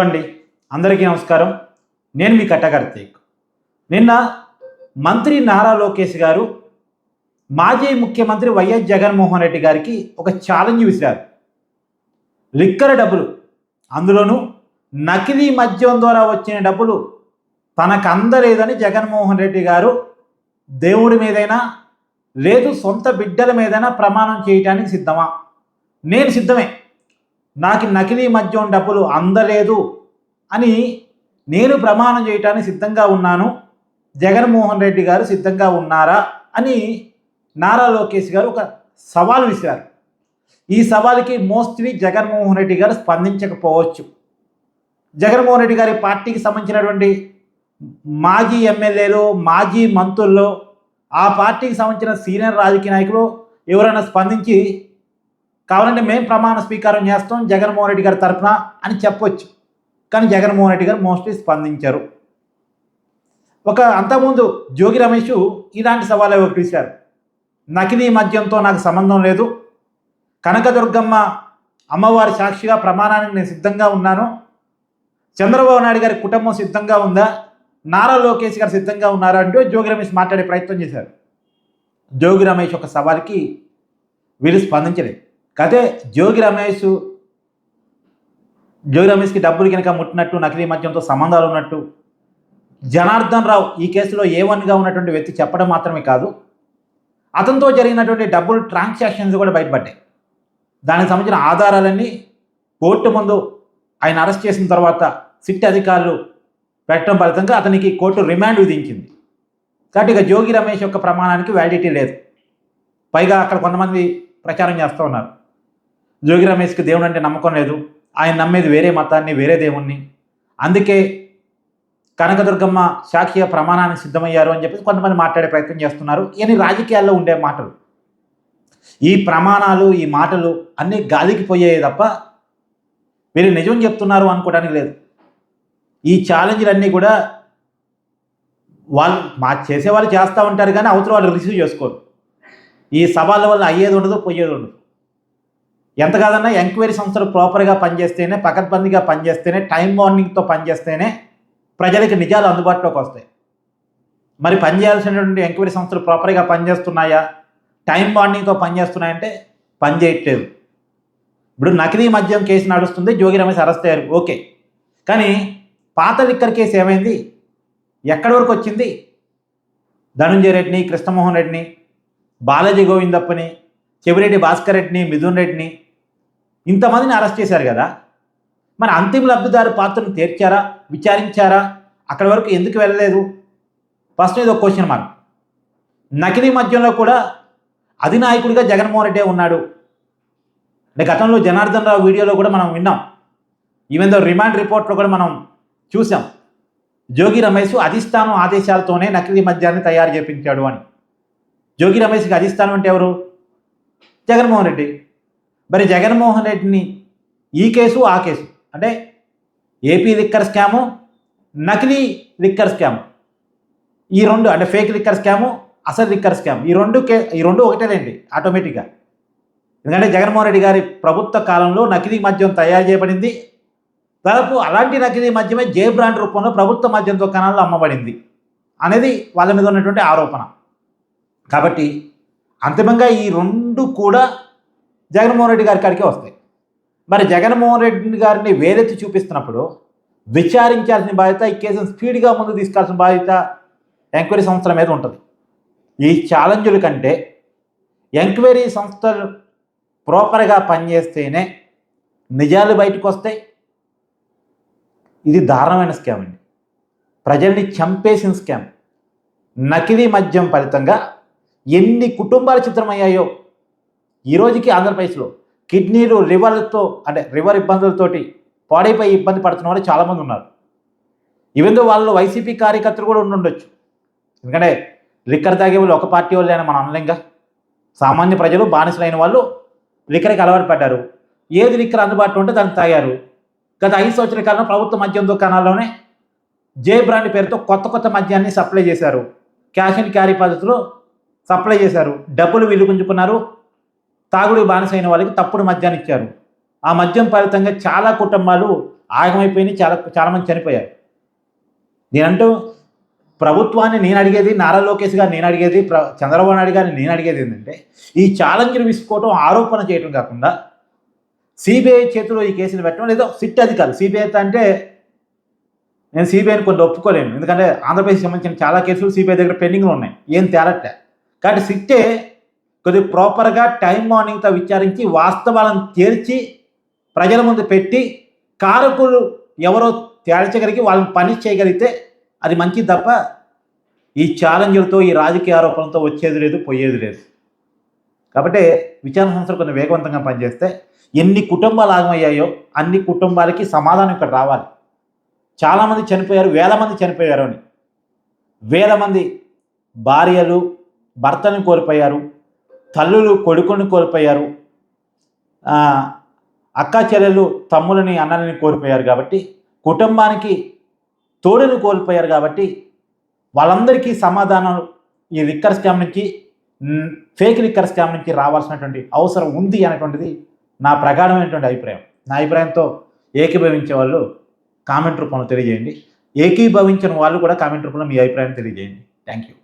అండి అందరికీ నమస్కారం. నేను మీ కట్టకర్తీక్ నిన్న మంత్రి నారా లోకేష్ గారు మాజీ ముఖ్యమంత్రి వైఎస్ జగన్మోహన్ రెడ్డి గారికి ఒక ఛాలెంజ్ విసిరారు. లిక్కర్ డబ్బులు. అందులోనూ నకిలీ మద్యం ద్వారా వచ్చిన డబ్బులు తనకు అందలేదని జగన్మోహన్ రెడ్డి గారు దేవుడి మీదైనా లేదు సొంత బిడ్డల మీదైనా ప్రమాణం చేయటానికి సిద్ధమా? నేను సిద్ధమే. నాకు నకిలీ మద్యం డబ్బులు అందలేదు అని నేను ప్రమాణం చేయటానికి సిద్ధంగా ఉన్నాను. జగన్మోహన్ రెడ్డి గారు సిద్ధంగా ఉన్నారా అని నారా లోకేష్ గారు ఒక సవాల్ విసిరారు. ఈ సవాల్కి మోస్ట్లీ జగన్మోహన్ రెడ్డి గారు స్పందించకపోవచ్చు. జగన్మోహన్ రెడ్డి గారి పార్టీకి సంబంధించినటువంటి మాజీ ఎమ్మెల్యేలు మాజీ మంత్రుల్లో ఆ పార్టీకి సంబంధించిన సీనియర్ రాజకీయ నాయకులు ఎవరైనా స్పందించి కావాలంటే మేము ప్రమాణ స్వీకారం చేస్తాం జగన్మోహన్ రెడ్డి గారి తరఫున అని చెప్పొచ్చు. కానీ జగన్మోహన్ రెడ్డి గారు మోస్ట్లీ స్పందించారు. ఒక అంతకుముందు జోగి రమేష్ ఇలాంటి సవాలు ఒకటి ఇచ్చారు నకిలీ మద్యంతో నాకు సంబంధం లేదు. కనకదుర్గమ్మ అమ్మవారి సాక్షిగా ప్రమాణానికి నేను సిద్ధంగా ఉన్నాను. చంద్రబాబు నాయుడు గారి కుటుంబం సిద్ధంగా ఉందా? నారా లోకేష్ గారు సిద్ధంగా ఉన్నారా అంటూ జోగి రమేష్ మాట్లాడే ప్రయత్నం చేశారు. జోగి రమేష్ ఒక సవాల్కి వీళ్ళు స్పందించలేదు. కదే జోగి రమేష్ జోగి రమేష్కి డబ్బులు కనుక ముట్టినట్టు నకిలీ మద్యంతో సంబంధాలు ఉన్నట్టు జనార్దన్ రావు ఈ కేసులో ఏ వన్గా ఉన్నటువంటి వ్యక్తి చెప్పడం మాత్రమే కాదు అతనితో జరిగినటువంటి డబ్బులు ట్రాన్సాక్షన్స్ కూడా బయటపడ్డాయి. దానికి సంబంధించిన ఆధారాలన్నీ కోర్టు ముందు ఆయన అరెస్ట్ చేసిన తర్వాత సిట్ అధికారులు పెట్టడం ఫలితంగా అతనికి కోర్టు రిమాండ్ విధించింది. కాబట్టి ఇక జోగి రమేష్ యొక్క ప్రమాణానికి వ్యాలిడిటీ లేదు. పైగా అక్కడ కొంతమంది ప్రచారం చేస్తూ ఉన్నారు. జోగి రమేష్కి దేవుడు అంటే నమ్మకం లేదు. ఆయన నమ్మేది వేరే మతాన్ని వేరే దేవుణ్ణి. అందుకే కనకదుర్గమ్మ శాఖీయ ప్రమాణానికి సిద్ధమయ్యారు అని చెప్పేసి కొంతమంది మాట్లాడే ప్రయత్నం చేస్తున్నారు. ఇవన్నీ రాజకీయాల్లో ఉండే మాటలు. ఈ ప్రమాణాలు ఈ మాటలు అన్నీ గాలికి పోయాయి తప్ప వీళ్ళు నిజం చెప్తున్నారు అనుకోవడానికి లేదు. ఈ ఛాలెంజ్లన్నీ కూడా వాళ్ళు మా చేసే వాళ్ళు చేస్తూ ఉంటారు కానీ అవతల వాళ్ళు రిసీవ్ చేసుకోరు. ఈ సవాళ్ళ వల్ల అయ్యేది ఉండదు పోయేది ఉండదు. ఎంత కాదన్నా ఎంక్వైరీ సంస్థలు ప్రాపర్గా పనిచేస్తేనే పకడ్బందీగా పనిచేస్తేనే టైం వార్నింగ్తో పనిచేస్తేనే ప్రజలకు నిజాలు అందుబాటులోకి వస్తాయి. మరి పనిచేయాల్సినటువంటి ఎంక్వైరీ సంస్థలు ప్రాపర్గా పనిచేస్తున్నాయా? టైం వార్నింగ్తో పనిచేస్తున్నాయంటే పనిచేయట్లేదు. ఇప్పుడు నకిలీ మద్యం కేసు నడుస్తుంది జోగి రమేష్ అరెస్ట్ అయ్యారు ఓకే. కానీ పాత లిక్కర్ కేసు ఏమైంది? ఎక్కడి వరకు వచ్చింది? ధనుంజయ రెడ్డిని కృష్ణమోహన్ రెడ్డిని బాలాజీ గోవిందప్పని చెవిరెడ్డి భాస్కర్ రెడ్డిని మిథున్ రెడ్డిని ఇంతమందిని అరెస్ట్ చేశారు కదా. మన అంతిమ లబ్ధిదారు పాత్రను తీర్చారా? విచారించారా? అక్కడి వరకు ఎందుకు వెళ్ళలేదు? ఫస్ట్ ఇది ఒక క్వశ్చన్ మార్క్ నకిలీ మధ్యంలో కూడా అధినాయకుడిగా జగన్మోహన్ రెడ్డి ఉన్నాడు. అంటే గతంలో జనార్దన్ రావు వీడియోలో కూడా మనం విన్నాం. ఈవెన్ దో రిమాండ్ రిపోర్ట్లో కూడా మనం చూసాం. జోగి రమేష్ అధిష్టానం ఆదేశాలతోనే నకిలీ మద్యాన్ని తయారు చేపించాడు అని. జోగి రమేష్కి అధిష్టానం అంటే ఎవరు? జగన్మోహన్ రెడ్డి. మరి జగన్మోహన్ రెడ్డిని ఈ కేసు ఆ కేసు. అంటే ఏపీ లిక్కర్ స్కాము నకిలీ లిక్కర్ స్కామ్ ఈ రెండు అంటే ఫేక్ లిక్కర్ స్కాము అసలు లిక్కర్ స్కామ్ ఈ రెండు కే ఈ రెండు ఒకటేనండి ఆటోమేటిక్గా ఎందుకంటే జగన్మోహన్ రెడ్డి గారి ప్రభుత్వ కాలంలో నకిలీ మద్యం తయారు చేయబడింది. దాదాపు అలాంటి నకిలీ మద్యమే జే బ్రాండ్ రూపంలో ప్రభుత్వ మద్యం దుకాణాల్లో అమ్మబడింది అనేది వాళ్ళ మీద ఉన్నటువంటి ఆరోపణ. కాబట్టి అంతిమంగా ఈ రెండు కూడా జగన్మోహన్ రెడ్డి గారి కాడికే వస్తాయి. మరి జగన్మోహన్ రెడ్డి గారిని వేలెత్తి చూపిస్తున్నప్పుడు విచారించాల్సిన బాధ్యత ఈ కేసును స్పీడ్గా ముందు తీసుకోవాల్సిన బాధ్యత ఎంక్వైరీ సంస్థల మీద ఉంటుంది. ఈ ఛాలెంజుల కంటే ఎంక్వైరీ సంస్థలు ప్రాపర్గా పనిచేస్తేనే నిజాలు బయటకు వస్తాయి. ఇది దారుణమైన స్కామ్ అండి. ప్రజల్ని చంపేసిన స్కామ్. నకిలీ మద్యం ఫలితంగా ఎన్ని కుటుంబాలు చిత్రమయ్యాయో ఈ రోజుకి ఆంధ్రప్రదేశ్లో కిడ్నీలు రివర్లతో అంటే రివర్ ఇబ్బందులతోటి పాడైపోయి ఇబ్బంది పడుతున్న వాళ్ళు చాలామంది ఉన్నారు. ఈవెన్ వాళ్ళు వైసీపీ కార్యకర్తలు కూడా ఉండుండొచ్చు ఎందుకంటే లిక్కర్ తాగే వాళ్ళు ఒక పార్టీ వాళ్ళే అని మనం అనలేంగా. సామాన్య ప్రజలు బానిసలైన వాళ్ళు లిక్కర్కి అలవాటు పడ్డారు. ఏది లిక్కర్ అందుబాటులో ఉంటే దాన్ని తాగారు. గత ఐదు సంవత్సరాల కాలం ప్రభుత్వ మద్యం దుకాణాల్లోనే జే బ్రాండ్ పేరుతో కొత్త కొత్త మద్యాన్ని సప్లై చేశారు. క్యాష్ అండ్ క్యారీ పద్ధతిలో సప్లై చేశారు. డబ్బులు విలుగుంజుకున్నారు. తాగుడు బానిసైన వాళ్ళకి తప్పుడు మద్యాన్ని ఇచ్చారు. ఆ మద్యం ఫలితంగా చాలా కుటుంబాలు ఆగమైపోయినాయి చాలా చాలామంది చనిపోయారు. నేనంటూ ప్రభుత్వాన్ని నేను అడిగేది నారా లోకేష్ గారు నేను అడిగేది ప్ర చంద్రబాబు నాయుడు గారిని నేను అడిగేది ఏంటంటే ఈ ఛాలెంజ్ను విసుకోవటం ఆరోపణ చేయడం కాకుండా సిబిఐ చేతిలో ఈ కేసులు పెట్టడం లేదో సిట్ అధికారులు సిబిఐ అంటే నేను సిబిఐని కొన్ని ఒప్పుకోలేను. ఎందుకంటే ఆంధ్రప్రదేశ్ సంబంధించిన చాలా కేసులు సిబిఐ దగ్గర పెండింగ్లో ఉన్నాయి. ఏం తేలట్లే. కాబట్టి సిట్టే కొద్దిగా ప్రాపర్గా టైం మార్నింగ్తో విచారించి వాస్తవాలను తేల్చి ప్రజల ముందు పెట్టి కారకులు ఎవరో తేల్చగలిగి వాళ్ళని పని చేయగలిగితే అది మంచిది తప్ప ఈ ఛాలెంజ్లతో ఈ రాజకీయ ఆరోపణలతో వచ్చేది లేదు పోయేది లేదు. కాబట్టి విచారణ సంస్థలు కొంచెం వేగవంతంగా పనిచేస్తే ఎన్ని కుటుంబాలు ఆగమయ్యాయో అన్ని కుటుంబాలకి సమాధానం ఇక్కడ రావాలి. చాలామంది చనిపోయారు వేల మంది చనిపోయారు అని. వేల మంది భార్యలు భర్తను కోల్పోయారు తల్లులు కొడుకుని కోల్పోయారు. ఆ, అక్కా చెల్లెలు తమ్ములని అన్నలని కోల్పోయారు కాబట్టి కుటుంబానికి తోడును కోల్పోయారు కాబట్టి వాళ్ళందరికీ సమాధానం ఈ లిక్కర్ స్కామ్ నుంచి ఫేక్ లిక్కర్ స్కామ్ నుంచి రావాల్సినటువంటి అవసరం ఉంది అనేటువంటిది నా ప్రగాఢమైనటువంటి అభిప్రాయం. నా అభిప్రాయంతో ఏకీభవించే వాళ్ళు కామెంట్ రూపంలో తెలియజేయండి. ఏకీభవించిన వాళ్ళు కూడా కామెంట్ రూపంలో మీ అభిప్రాయం తెలియజేయండి. Thank you